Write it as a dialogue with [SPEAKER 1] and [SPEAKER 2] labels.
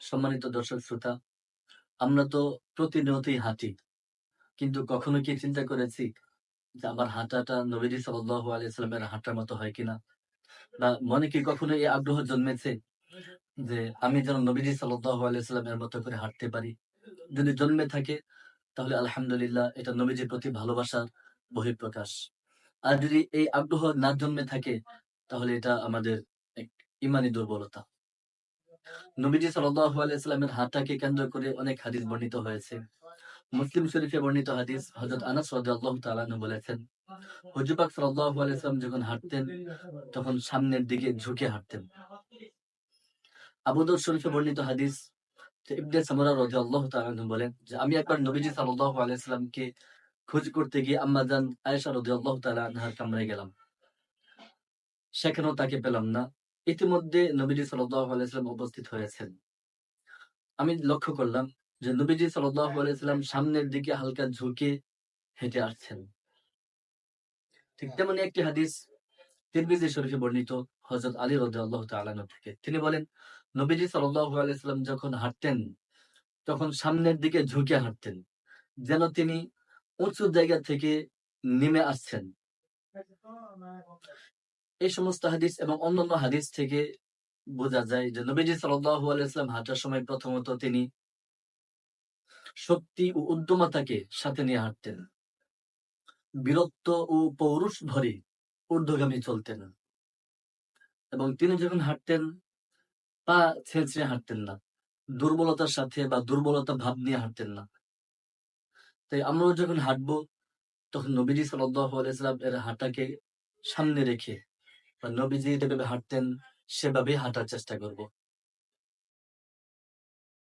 [SPEAKER 1] সম্মানিত দর্শক শ্রোতা, আমরা তো প্রতিনিয়তই হাঁটি, কিন্তু কখনো কি চিন্তা করেছি যে আমার হাঁটাটা নবীজি সাল্লাল্লাহু আলাইহি সাল্লামের হাঁটার মতো হয় কিনা? বা মনে কি কখনো এই আগ্রহ জন্মেছে যে আমি যেন নবীজি সাল্লামের মতো করে হাঁটতে পারি? যদি জন্মে থাকে, তাহলে আলহামদুলিল্লাহ এটা নবীজির প্রতি ভালোবাসার বহিঃপ্রকাশ। আর যদি এই আগ্রহ না জন্মে থাকে, তাহলে এটা আমাদের এক ইমানি দুর্বলতা। নবীজি সাল্লামের হাঁটাকে কেন্দ্র করে অনেক হাদিস বর্ণিত হয়েছে। মুসলিম শরীফে বর্ণিত হাদিস হযরত আনাস আনহু বলেছেন, হুজুর পাক সাল্লাল্লাহু যখন হাঁটতেন, তখন সামনের দিকে ঝুঁকে হাঁটতেন। আবু শরীফে বর্ণিত হাদিস ইবনে সামরা রাদিয়াল্লাহু তাআলা আনহু বলেন যে, আমি একবার নবীজি সাল্লাল্লাহু আলাইহি সাল্লামকে খোঁজ করতে গিয়ে আম্মা জান আয়েশা রাদিয়াল্লাহু তাআলা আনহার কামরায় গেলাম। সেখানেও তাকে পেলাম না। ইতিমধ্যে নবীজি সাল্লাম উপস্থিত হয়েছেন। আমি লক্ষ্য করলাম যে নবীজি সাল্লাম সামনের দিকে হালকা ঝুঁকে হেঁটে আসছেন। ঠিক তেমনি একটি হাদিস তিরমিজি শরীফে বর্ণিত, হযরত আলী রাদিয়াল্লাহু তাআলা আনহু থেকে। তিনি বলেন, নবীজি সাল্লাম যখন হাঁটতেন, তখন সামনের দিকে ঝুঁকে হাঁটতেন, যেন তিনি উঁচু জায়গা থেকে নেমে আসছেন। এই সমস্ত হাদিস এবং অন্যান্য হাদিস থেকে বোঝা যায় যে নবীজি সাল্লাম হাঁটার সময় প্রথমত তিনি শক্তি ও উদ্যমতাকে সাথে নিয়ে হাঁটতেন। বীরত্ব ও পৌরুষ ধরে ঊর্ধ্বগামী চলতেন। এবং তিনি যখন হাঁটতেন, পা ছেঁচড়ে হাঁটতেন না, দুর্বলতার সাথে বা দুর্বলতা ভাব নিয়ে হাঁটতেন না। তাই আমরাও যখন হাঁটবো, তখন নবীজি সাল্লাম এর হাঁটাকে সামনে রেখে নবীজি যেভাবে হাঁটতেন সেভাবেই হাঁটার চেষ্টা করব।